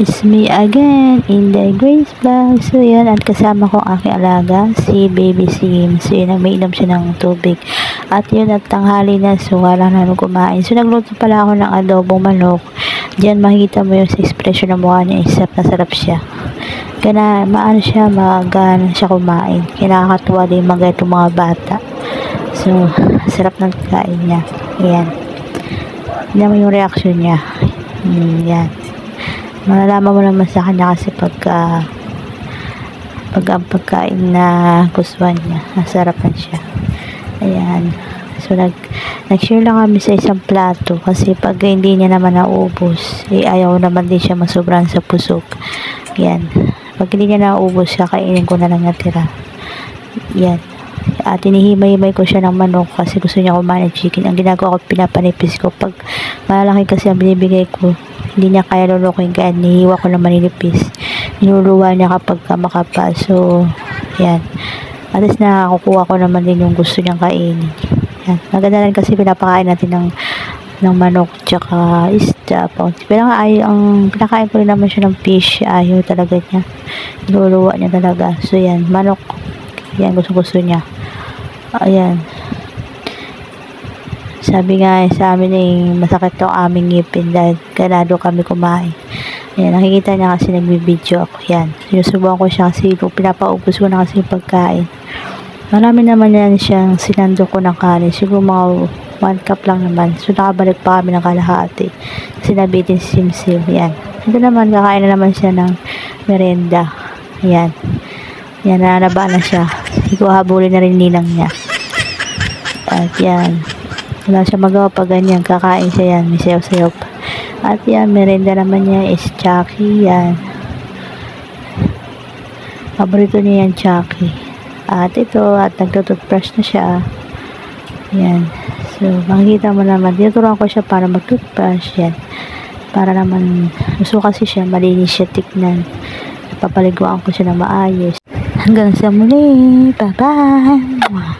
It's me again in the Grace Vlog. So yun, at kasama ko aking alaga, si Baby Sim. So yun, umiinom siya ng tubig. At yun, at tanghali na, so wala na kumain. So nagluto pala ako ng adobong manok. Diyan makikita mo yung expression ng mukha niya, isap na sarap siya. Kaya maano siya, magana siya kumain. Kinakatuwa din mga itong mga bata. So, sarap ng kain niya. Ayan. Mo yung reaction niya. Hmm, yan. Malalaman mo naman sa kanya kasi pagka pag ang pagkain na gustuhan niya, nasarapan siya. Ayan. So, nag, nag-share lang kami sa isang plato kasi pag hindi niya naman naubos, eh, ayaw naman din siya masobran sa pusok. Yan. Pag hindi niya naubos, kakainin ko na lang natira. Yan. At hinihimay-himay ko siya ng manok kasi gusto niya kumain ng chicken. Ang ginagawa ko, pinapanipis ko. Pag malalaki kasi ang binibigay ko, hindi niya kaya lulukoy kaya nihiwa ko na maninipis. Niluluwa niya kapag ka makapal. So, yan. At least nakakukuha ko naman din yung gusto niyang kainin. Yan. Maganda rin kasi pinapakain natin ng ng manok tsaka isda po. Pero nga ay ang pinakain ko rin naman siya ng fish. Ayaw talaga niya. Niluluwa niya talaga. So yan, manok. Yan, gusto gusto niya. Ayan. Sabi nga sa amin eh, masakit tong aming ngipin dahil ganado kami kumain. Ayan, nakikita niya kasi nagbibideo ako. Yan. Sinusubukan ko siya kasi kung pinapaubos ko na kasi yung pagkain. Marami naman yan siyang sinando ko ng kanin. Siguro mga one cup lang naman. So, nakabalik pa kami ng kalahati. Kasi nabitin si Simsim. Yan. Ito naman, kakain na naman siya ng merenda. Yan. Yan, nananaba na siya. Siguro habulin na rin ninang niya. At yan. Wala siya magawa pag ganyan. Kakain siya yan. May sayaw-sayaw pa. At yan, merenda naman niya is Chucky. Yan. Paborito niya yan, Chucky. At ito, at nagtutoothbrush na siya. Yan. So, makikita mo naman. Tinuturuan ko siya para mag-toothbrush. Yan. Para naman, gusto kasi siya, malinis siya tignan. Papaliguan ko siya na maayos. Hanggang sa muli. Bye-bye.